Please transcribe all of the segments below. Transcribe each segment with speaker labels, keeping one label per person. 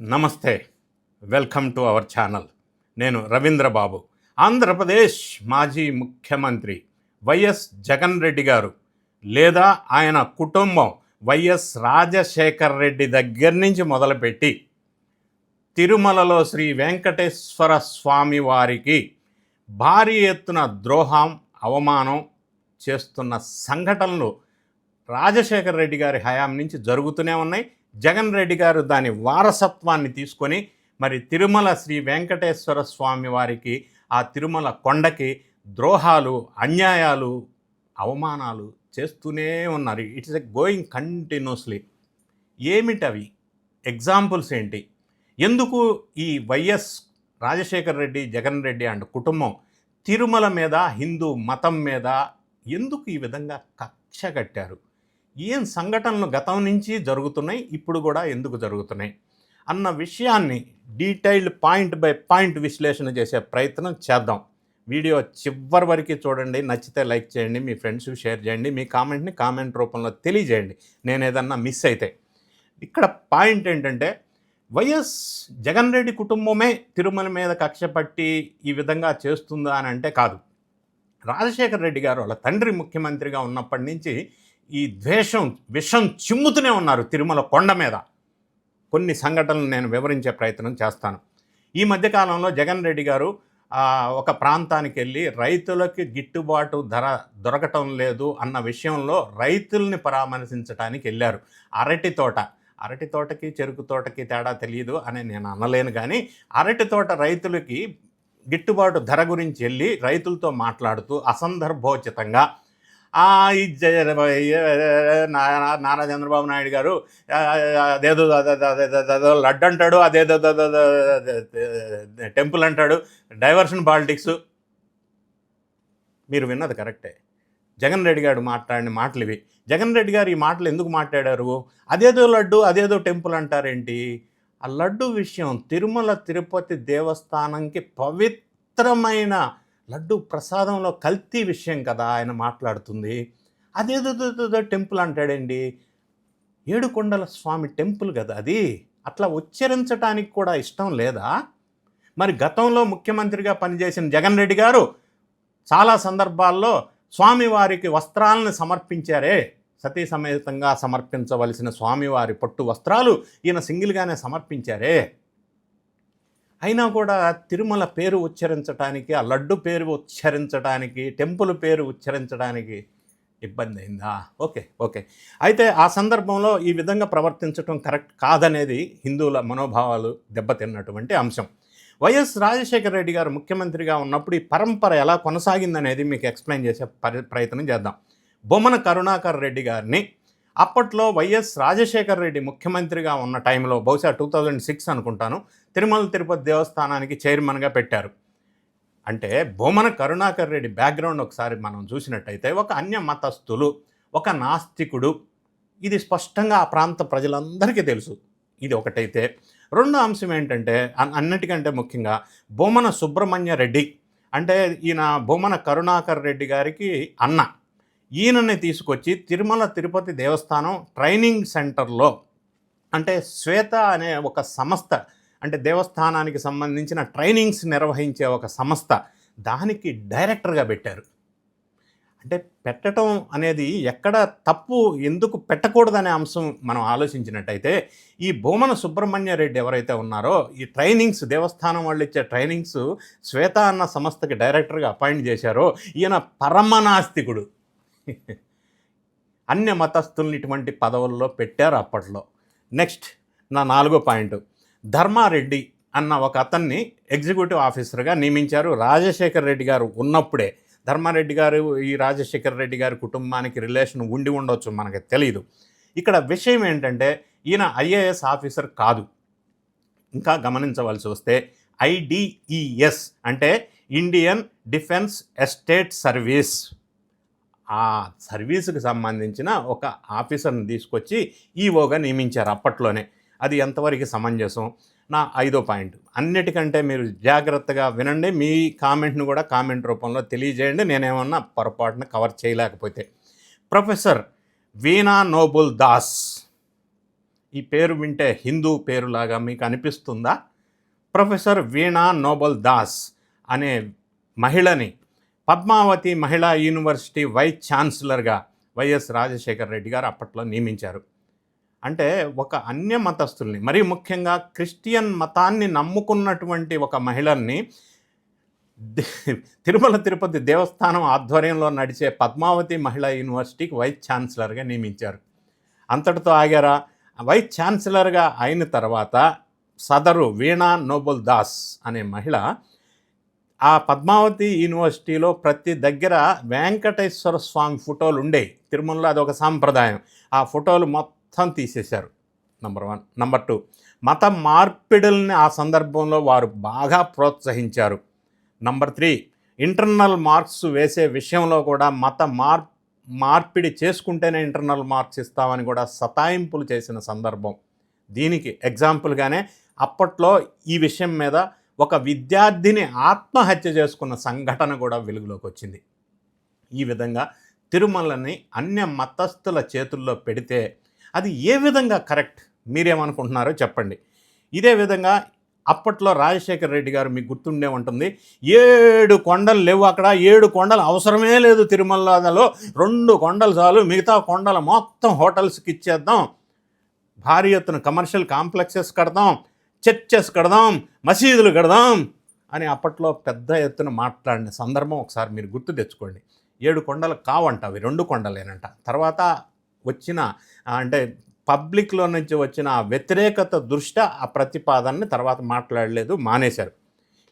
Speaker 1: నమస్తే. Welcome to our channel. నేను రవీంద్రబాబు ఆంధ్రప్రదేశ్ మాజీ ముఖ్యమంత్రి వైఎస్ జగన్ రెడ్డి గారు లేదా ఆయన కుటుంబం వైఎస్ రాజశేఖర్ రెడ్డి దగ్గర నుంచి మొదలుపెట్టి తిరుమలలో శ్రీ వెంకటేశ్వర స్వామి వారికి భారీ ఎత్తున ద్రోహం అవమానం చేస్తున్న సంఘటనలు రాజశేఖర రెడ్డి గారి హయాం నుంచి జరుగుతూనే ఉన్నాయి. జగన్ రెడ్డి గారు దాని వారసత్వాన్ని తీసుకొని మరి తిరుమల శ్రీ వెంకటేశ్వర స్వామి వారికి ఆ తిరుమల కొండకి ద్రోహాలు అన్యాయాలు అవమానాలు చేస్తూనే ఉన్నారు. ఇట్స్ ఎ గోయింగ్ కంటిన్యూస్లీ ఏమిటవి? ఎగ్జాంపుల్స్ ఏంటి? ఎందుకు ఈ Y S Rajasekhar Reddy Jagan Reddy and కుటుంబం తిరుమల మీద హిందూ మతం మీద ఎందుకు ఈ విధంగా కక్ష కట్టారు? ఏం సంఘటనలు గతం నుంచి జరుగుతున్నాయి ఇప్పుడు కూడా ఎందుకు జరుగుతున్నాయి అన్న విషయాన్ని డీటెయిల్డ్ పాయింట్ బై పాయింట్ విశ్లేషణ చేసే ప్రయత్నం చేద్దాం. వీడియో చివరి వరకు చూడండి నచ్చితే లైక్ చేయండి మీ ఫ్రెండ్స్ షేర్ చేయండి మీ కామెంట్ని కామెంట్ రూపంలో తెలియజేయండి. నేను ఏదన్నా మిస్ అయితే ఇక్కడ పాయింట్ ఏంటంటే వైఎస్ జగన్ రెడ్డి కుటుంబమే తిరుమల మీద కక్ష పట్టి ఈ విధంగా చేస్తుందా అని అంటే కాదు. రాజశేఖర రెడ్డి గారు వాళ్ళ తండ్రి ముఖ్యమంత్రిగా ఉన్నప్పటి నుంచి ఈ ద్వేషం విషం చిమ్ముతూనే ఉన్నారు తిరుమల కొండ మీద. కొన్ని సంఘటనలు నేను వివరించే ప్రయత్నం చేస్తాను. ఈ మధ్యకాలంలో జగన్ రెడ్డి గారు ఒక ప్రాంతానికి వెళ్ళి రైతులకి గిట్టుబాటు ధర దొరకటం లేదు అన్న విషయంలో రైతుల్ని పరామర్శించడానికి వెళ్ళారు. అరటి తోట అరటి తోటకి చెరుకు తోటకి తేడా తెలియదు అని నేను అనలేను కానీ అరటి తోట రైతులకి గిట్టుబాటు ధర గురించి వెళ్ళి రైతులతో మాట్లాడుతూ అసందర్భోచితంగా నారా చంద్రబాబు నాయుడు గారు అదేదో అదేదో లడ్డు అంటాడు అదేదో టెంపుల్ అంటాడు డైవర్షన్ పాలిటిక్స్ మీరు విన్నది కరెక్టే జగన్ రెడ్డి గారు మాట్లాడిన మాటలు ఇవి జగన్ రెడ్డి గారు ఈ మాటలు ఎందుకు మాట్లాడారు అదేదో లడ్డు అదేదో టెంపుల్ అంటారేంటి ఆ లడ్డు విషయం తిరుమల తిరుపతి దేవస్థానంకి పవిత్రమైన లడ్డు ప్రసాదంలో కల్తీ విషయం కదా ఆయన మాట్లాడుతుంది. అదేదో టెంపుల్ అంటాడండి. ఏడుకొండల స్వామి టెంపుల్ కదా అది. అట్లా ఉచ్చరించడానికి కూడా ఇష్టం లేదా? మరి గతంలో ముఖ్యమంత్రిగా పనిచేసిన జగన్ రెడ్డి గారు చాలా సందర్భాల్లో స్వామివారికి వస్త్రాలను సమర్పించారే. సతీ సమేతంగా సమర్పించవలసిన స్వామివారి పట్టు వస్త్రాలు ఈయన సింగిల్గానే సమర్పించారే. అయినా కూడా తిరుమల పేరు ఉచ్చరించడానికి ఆ లడ్డు పేరు ఉచ్చరించడానికి టెంపుల్ పేరు ఉచ్చరించడానికి ఇబ్బంది అయిందా? Okay okay. అయితే ఆ సందర్భంలో ఈ విధంగా ప్రవర్తించడం కరెక్ట్ కాదనేది హిందువుల మనోభావాలు దెబ్బతిన్నటువంటి అంశం. వైఎస్ రాజశేఖర రెడ్డి గారు ముఖ్యమంత్రిగా ఉన్నప్పుడు ఈ పరంపర ఎలా కొనసాగిందనేది మీకు ఎక్స్ప్లెయిన్ చేసే ప్రయత్నం చేద్దాం. బొమ్మన కరుణాకర్ రెడ్డి గారిని అప్పట్లో వైఎస్ రాజశేఖర రెడ్డి ముఖ్యమంత్రిగా ఉన్న టైంలో బహుశా టూ థౌజండ్ సిక్స్ అనుకుంటాను తిరుమల తిరుపతి దేవస్థానానికి చైర్మన్గా పెట్టారు. అంటే బొమ్మన కరుణాకర్ రెడ్డి బ్యాక్గ్రౌండ్ ఒకసారి మనం చూసినట్టయితే ఒక అన్య మతస్థులు ఒక నాస్తికుడు. ఇది స్పష్టంగా ఆ ప్రాంత ప్రజలందరికీ తెలుసు. ఇది ఒకటైతే. రెండో అంశం ఏంటంటే అన్నిటికంటే ముఖ్యంగా బొమ్మన సుబ్రహ్మణ్య రెడ్డి. అంటే ఈయన బొమ్మన కరుణాకర్ రెడ్డి గారికి అన్న. ఈయనని తీసుకొచ్చి తిరుమల తిరుపతి దేవస్థానం ట్రైనింగ్ సెంటర్లో అంటే శ్వేత అనే ఒక సంస్థ అంటే దేవస్థానానికి సంబంధించిన ట్రైనింగ్స్ నిర్వహించే ఒక సంస్థ దానికి డైరెక్టర్గా పెట్టారు. అంటే పెట్టడం అనేది ఎక్కడ తప్పు ఎందుకు పెట్టకూడదనే అంశం మనం ఆలోచించినట్టయితే ఈ భూమన సుబ్రహ్మణ్య రెడ్డి ఎవరైతే ఉన్నారో ఈ ట్రైనింగ్స్ దేవస్థానం వాళ్ళు ఇచ్చే ట్రైనింగ్స్ శ్వేత అన్న సంస్థకి డైరెక్టర్గా అపాయింట్ చేశారో ఈయన పరమనాస్తికుడు. అన్య మతస్థుల్ని ఇటువంటి పదవుల్లో పెట్టారు అప్పట్లో. నెక్స్ట్ నా నాలుగో పాయింట్. ధర్మారెడ్డి అన్న ఒక అతన్ని ఎగ్జిక్యూటివ్ ఆఫీసర్గా నియమించారు. రాజశేఖర్ రెడ్డి గారు ఉన్నప్పుడే. ధర్మారెడ్డి గారు ఈ రాజశేఖర్ రెడ్డి గారి కుటుంబానికి రిలేషన్ ఉండి ఉండొచ్చు మనకి తెలియదు ఇక్కడ విషయం ఏంటంటే ఈయన ఐఏఎస్ ఆఫీసర్ కాదు. ఇంకా గమనించవలసి వస్తే ఐడిఈఎస్ అంటే ఇండియన్ డిఫెన్స్ ఎస్టేట్ సర్వీస్. ఆ సర్వీసుకు సంబంధించిన ఒక ఆఫీసర్ని తీసుకొచ్చి ఈఓగా నియమించారు అప్పట్లోనే. అది ఎంతవరకు సమంజసం? నా ఐదో పాయింట్. అన్నిటికంటే మీరు జాగ్రత్తగా వినండి. మీ కామెంట్ను కూడా కామెంట్ రూపంలో తెలియజేయండి. నేనేమన్నా పొరపాటున కవర్ చేయలేకపోతే. Professor Veena Noble Das. ఈ పేరు వింటే హిందూ పేరులాగా మీకు అనిపిస్తుందా? ప్రొఫెసర్ వీణా నోబల్ దాస్ అనే మహిళని పద్మావతి మహిళా యూనివర్సిటీ వైస్ ఛాన్సలర్గా వైఎస్ రాజశేఖర రెడ్డి గారు అప్పట్లో నియమించారు. అంటే ఒక అన్య మతస్థుల్ని మరీ ముఖ్యంగా క్రిస్టియన్ మతాన్ని నమ్ముకున్నటువంటి ఒక మహిళల్ని తిరుమల తిరుపతి దేవస్థానం ఆధ్వర్యంలో నడిచే పద్మావతి మహిళా యూనివర్సిటీకి వైస్ ఛాన్సలర్గా నియమించారు. అంతటితో ఆగారా? వైస్ ఛాన్సలర్గా అయిన తర్వాత సదరు వీణా నోబుల్ దాస్ అనే మహిళ ఆ పద్మావతి యూనివర్సిటీలో ప్రతి దగ్గర వెంకటేశ్వర స్వామి ఫోటోలు ఉండే తిరుమలలో అదొక సాంప్రదాయం. ఆ ఫోటోలు మొత్తం తీసేశారు. నంబర్ వన్ నంబర్ టూ మత మార్పిడుల్ని ఆ సందర్భంలో వారు బాగా ప్రోత్సహించారు. నంబర్ త్రీ ఇంటర్నల్ మార్క్స్ వేసే విషయంలో కూడా మత మార్ మార్పిడి చేసుకుంటేనే ఇంటర్నల్ మార్క్స్ ఇస్తామని కూడా సతాయింపులు చేసిన సందర్భం. దీనికి ఎగ్జాంపుల్గానే అప్పట్లో ఈ విషయం మీద ఒక విద్యార్థిని ఆత్మహత్య చేసుకున్న సంఘటన కూడా వెలుగులోకి వచ్చింది. ఈ విధంగా తిరుమలని అన్య మతస్థుల చేతుల్లో పెడితే అది ఏ విధంగా కరెక్ట్? మీరేమనుకుంటున్నారో చెప్పండి. ఇదే విధంగా అప్పట్లో రాజశేఖర రెడ్డి గారు మీకు గుర్తుండే ఉంటుంది. ఏడు కొండలు లేవు అక్కడ. ఏడు కొండలు అవసరమే లేదు తిరుమలలో. రెండు కొండలు చాలు. మిగతా కొండలు మొత్తం హోటల్స్కి ఇచ్చేద్దాం. భారీ ఎత్తున కమర్షియల్ కాంప్లెక్సెస్ కడదాం చర్చెస్ కడదాం మసీదులు కడదాం అని అప్పట్లో పెద్ద ఎత్తున మాట్లాడిన సందర్భం ఒకసారి మీరు గుర్తు తెచ్చుకోండి. ఏడు కొండలు కావంట అవి రెండు కొండలేనంట. తర్వాత వచ్చిన అంటే పబ్లిక్లో నుంచి వచ్చిన ఆ వ్యతిరేకత దృష్ట్యా ఆ ప్రతిపాదనని తర్వాత మాట్లాడలేదు మానేశారు.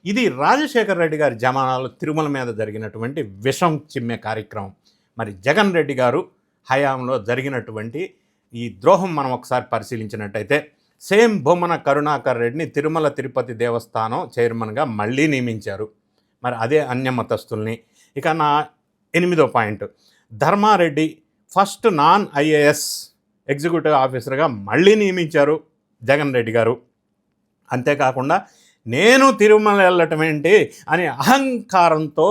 Speaker 1: ఇది రాజశేఖర రెడ్డి గారి జమానాలో తిరుమల మీద జరిగినటువంటి విషం చిమ్మే కార్యక్రమం. మరి జగన్ రెడ్డి గారు హయాంలో జరిగినటువంటి ఈ ద్రోహం మనం ఒకసారి పరిశీలించినట్టయితే సేమ్ బొమ్మన కరుణాకర్ రెడ్డిని తిరుమల తిరుపతి దేవస్థానం చైర్మన్గా మళ్ళీ నియమించారు. మరి అదే అన్యమతస్తుల్ని ఇక నా ఎనిమిదో point. Dharma Reddy first non IAS executive ఆఫీసర్గా మళ్ళీ నియమించారు జగన్ రెడ్డి గారు. అంతేకాకుండా నేను తిరుమల వెళ్ళటం ఏంటి అని అహంకారంతో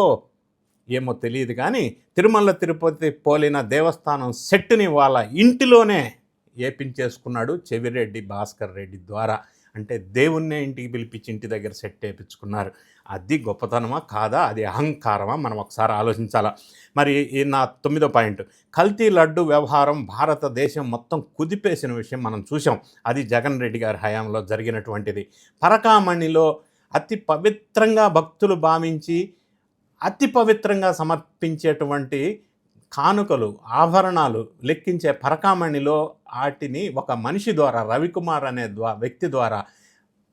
Speaker 1: ఏమో తెలియదు కానీ తిరుమల తిరుపతి పోలిన దేవస్థానం సెట్ని వాళ్ళ ఇంటిలోనే ఏపించేసుకున్నాడు చెవిరెడ్డి భాస్కర్ రెడ్డి ద్వారా. అంటే దేవుణ్ణే ఇంటికి పిలిపించి ఇంటి దగ్గర సెట్ వేయించుకున్నారు అది గొప్పతనమా కాదా? అది అహంకారమా? మనం ఒకసారి ఆలోచించాలా. మరి ఈ నా తొమ్మిదో పాయింట్. కల్తీ లడ్డు వ్యవహారం భారతదేశం మొత్తం కుదిపేసిన విషయం మనం చూసాం అది జగన్ రెడ్డి గారి హయాంలో జరిగినటువంటిది. పరకామణిలో అతి పవిత్రంగా భక్తులు భావించి అతి పవిత్రంగా సమర్పించేటువంటి కానుకలు ఆభరణాలు లెక్కించే పరకామణిలో వాటిని ఒక మనిషి ద్వారా రవికుమార్ అనే ద్వా వ్యక్తి ద్వారా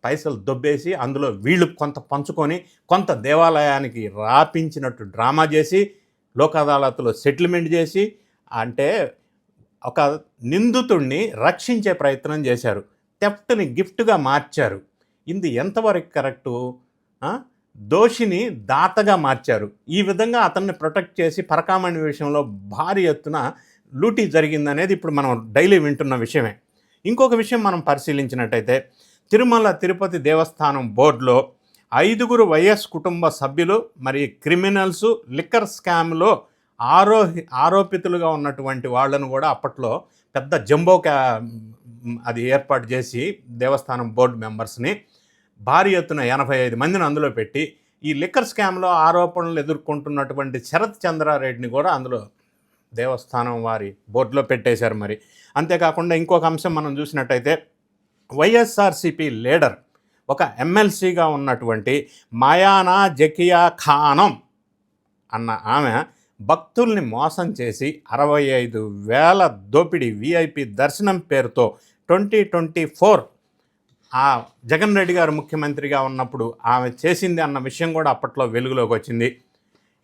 Speaker 1: పైసలు దొబ్బేసి అందులో వీళ్ళు కొంత పంచుకొని కొంత దేవాలయానికి రాపించినట్టు డ్రామా చేసి లోక్ అదాలత్లో సెటిల్మెంట్ చేసి అంటే ఒక నిందితుడిని రక్షించే ప్రయత్నం చేశారు. థెఫ్ట్ని గిఫ్ట్గా మార్చారు. ఇది ఎంతవరకు కరెక్టు? దోషిని దాతగా మార్చారు. ఈ విధంగా అతన్ని ప్రొటెక్ట్ చేసి పరకామణి విషయంలో భారీ ఎత్తున లూటీ జరిగిందనేది ఇప్పుడు మనం డైలీ వింటున్న విషయమే. ఇంకొక విషయం మనం పరిశీలించినట్టయితే తిరుమల తిరుపతి దేవస్థానం బోర్డులో ఐదుగురు వైఎస్ కుటుంబ సభ్యులు మరి క్రిమినల్స్ లిక్కర్ స్కామ్లో ఆరోహి ఆరోపితులుగా ఉన్నటువంటి వాళ్ళను కూడా అప్పట్లో పెద్ద జంబో క్యా అది ఏర్పాటు చేసి దేవస్థానం బోర్డు మెంబర్స్ని భారీ ఎత్తున ఎనభై ఐదు మందిని అందులో పెట్టి ఈ లిక్కర్ స్కామ్లో ఆరోపణలు ఎదుర్కొంటున్నటువంటి శరత్ చంద్రారెడ్డిని కూడా అందులో దేవస్థానం వారి బోర్డులో పెట్టేశారు మరి. అంతేకాకుండా ఇంకొక అంశం మనం చూసినట్టయితే వైఎస్ఆర్సిపి లీడర్ ఒక ఎమ్మెల్సీగా ఉన్నటువంటి మయానా జకియా ఖానం అన్న ఆమె భక్తుల్ని మోసం చేసి అరవై ఐదు వేల దోపిడీ విఐపి దర్శనం పేరుతో ట్వంటీ ట్వంటీ ఫోర్ ఆ జగన్ రెడ్డి గారు ముఖ్యమంత్రిగా ఉన్నప్పుడు ఆమె చేసింది అన్న విషయం కూడా అప్పట్లో వెలుగులోకి వచ్చింది.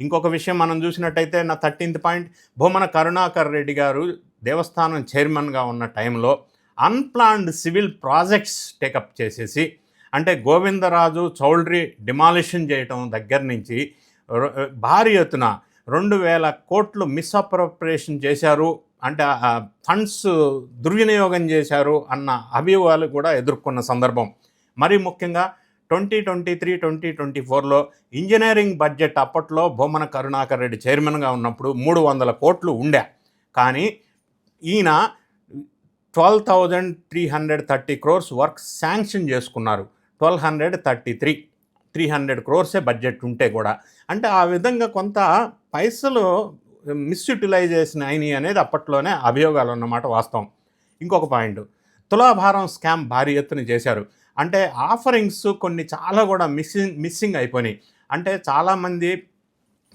Speaker 1: ఇంకొక విషయం మనం చూసినట్టయితే నా థర్టీన్త్ పాయింట్ భూమన కరుణాకర్ రెడ్డి గారు దేవస్థానం చైర్మన్గా ఉన్న టైంలో అన్ప్లాన్డ్ సివిల్ ప్రాజెక్ట్స్ టేకప్ చేసేసి అంటే గోవిందరాజు చౌల్డ్రీ డిమాలిషన్ చేయటం దగ్గర నుంచి భారీ ఎత్తున రెండు వేల కోట్లు మిస్అప్రోప్రియేషన్ చేశారు. అంటే ఫండ్స్ దుర్వినియోగం చేశారు అన్న అభియోగాలు కూడా ఎదుర్కొన్న సందర్భం. మరి ముఖ్యంగా twenty twenty three twenty twenty ఫోర్లో ఇంజనీరింగ్ బడ్జెట్ అప్పట్లో బొమ్మన కరుణాకర్ రెడ్డి చైర్మన్గా ఉన్నప్పుడు మూడు వందల కోట్లు ఉండే. కానీ ఈయన twelve thousand three hundred thirty crores work sanction చేసుకున్నారు. Twelve hundred thirty three three hundred క్రోర్సే budget ఉంటే కూడా. అంటే ఆ విధంగా కొంత పైసలు మిస్యూటిలైజేషన్ అయినాయి అనేది అప్పట్లోనే అభియోగాలు అన్నమాట వాస్తవం. ఇంకొక పాయింట్ తులాభారం స్కామ్ భారీ ఎత్తున చేశారు. అంటే ఆఫరింగ్స్ కొన్ని చాలా కూడా మిస్సింగ్ మిస్సింగ్ అయిపోయినాయి. అంటే చాలామంది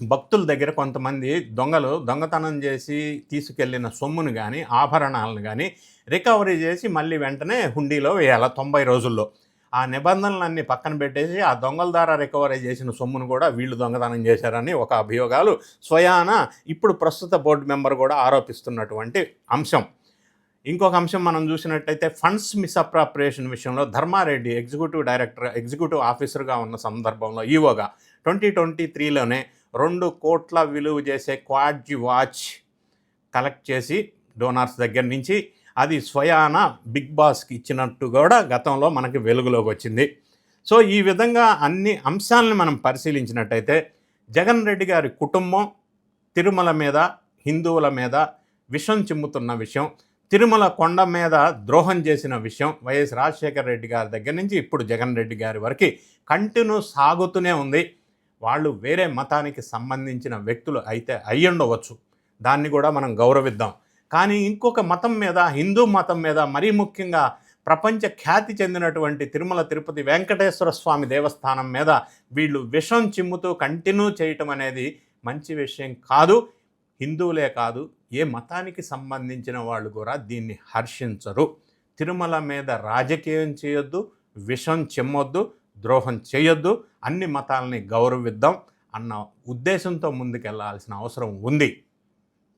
Speaker 1: భక్తుల దగ్గర కొంతమంది దొంగలు దొంగతనం చేసి తీసుకెళ్ళిన సొమ్మును కానీ ఆభరణాలను కానీ రికవరీ చేసి మళ్ళీ వెంటనే హుండీలో వేయాలి తొంభై రోజుల్లో. ఆ నిబంధనలన్నీ పక్కన పెట్టేసి ఆ దొంగల ద్వారా రికవరీ చేసిన సొమ్మును కూడా వీళ్ళు దొంగతనం చేశారని ఒక అభియోగాలు స్వయాన ఇప్పుడు ప్రస్తుత బోర్డు మెంబర్ కూడా ఆరోపిస్తున్నటువంటి అంశం. ఇంకొక అంశం మనం చూసినట్టయితే ఫండ్స్ మిస్అప్రాప్రియేషన్ విషయంలో ధర్మారెడ్డి ఎగ్జిక్యూటివ్ డైరెక్టర్ ఎగ్జిక్యూటివ్ ఆఫీసర్గా ఉన్న సందర్భంలో ఈవోగా ట్వంటీ ట్వంటీ త్రీలోనే రెండు కోట్ల విలువ చేసే క్వాడ్జి వాచ్ కలెక్ట్ చేసి డోనార్స్ దగ్గర నుంచి అది స్వయాన బిగ్ బాస్కి ఇచ్చినట్టు కూడా గతంలో మనకి వెలుగులోకి వచ్చింది. సో ఈ విధంగా అన్ని అంశాలను మనం పరిశీలించినట్టయితే జగన్ రెడ్డి గారి కుటుంబం తిరుమల మీద హిందువుల మీద విషం చిమ్ముతున్న విషయం. తిరుమల కొండ మీద ద్రోహం చేసిన విషయం వైఎస్ రాజశేఖర రెడ్డి గారి దగ్గర నుంచి ఇప్పుడు జగన్ రెడ్డి గారి వరకు కంటిన్యూ సాగుతూనే ఉంది. వాళ్ళు వేరే మతానికి సంబంధించిన వ్యక్తులు అయితే అయ్యుండవచ్చు. దాన్ని కూడా మనం గౌరవిద్దాం. కానీ ఇంకొక మతం మీద హిందూ మతం మీద మరీ ముఖ్యంగా ప్రపంచ ఖ్యాతి చెందినటువంటి తిరుమల తిరుపతి వెంకటేశ్వర స్వామి దేవస్థానం మీద వీళ్ళు విషం చిమ్ముతూ కంటిన్యూ చేయటం అనేది మంచి విషయం కాదు. హిందువులే కాదు ఏ మతానికి సంబంధించిన వాళ్ళు కూడా దీన్ని హర్షించరు. తిరుమల మీద రాజకీయం చేయొద్దు విషం చెమ్మొద్దు ద్రోహం చేయొద్దు అన్ని మతాలని గౌరవిద్దాం అన్న ఉద్దేశంతో ముందుకెళ్ళాల్సిన అవసరం ఉంది.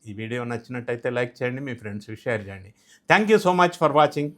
Speaker 1: ఈ వీడియో నచ్చినట్టయితే లైక్ చేయండి మీ ఫ్రెండ్స్కి షేర్ చేయండి. Thank you so much for watching.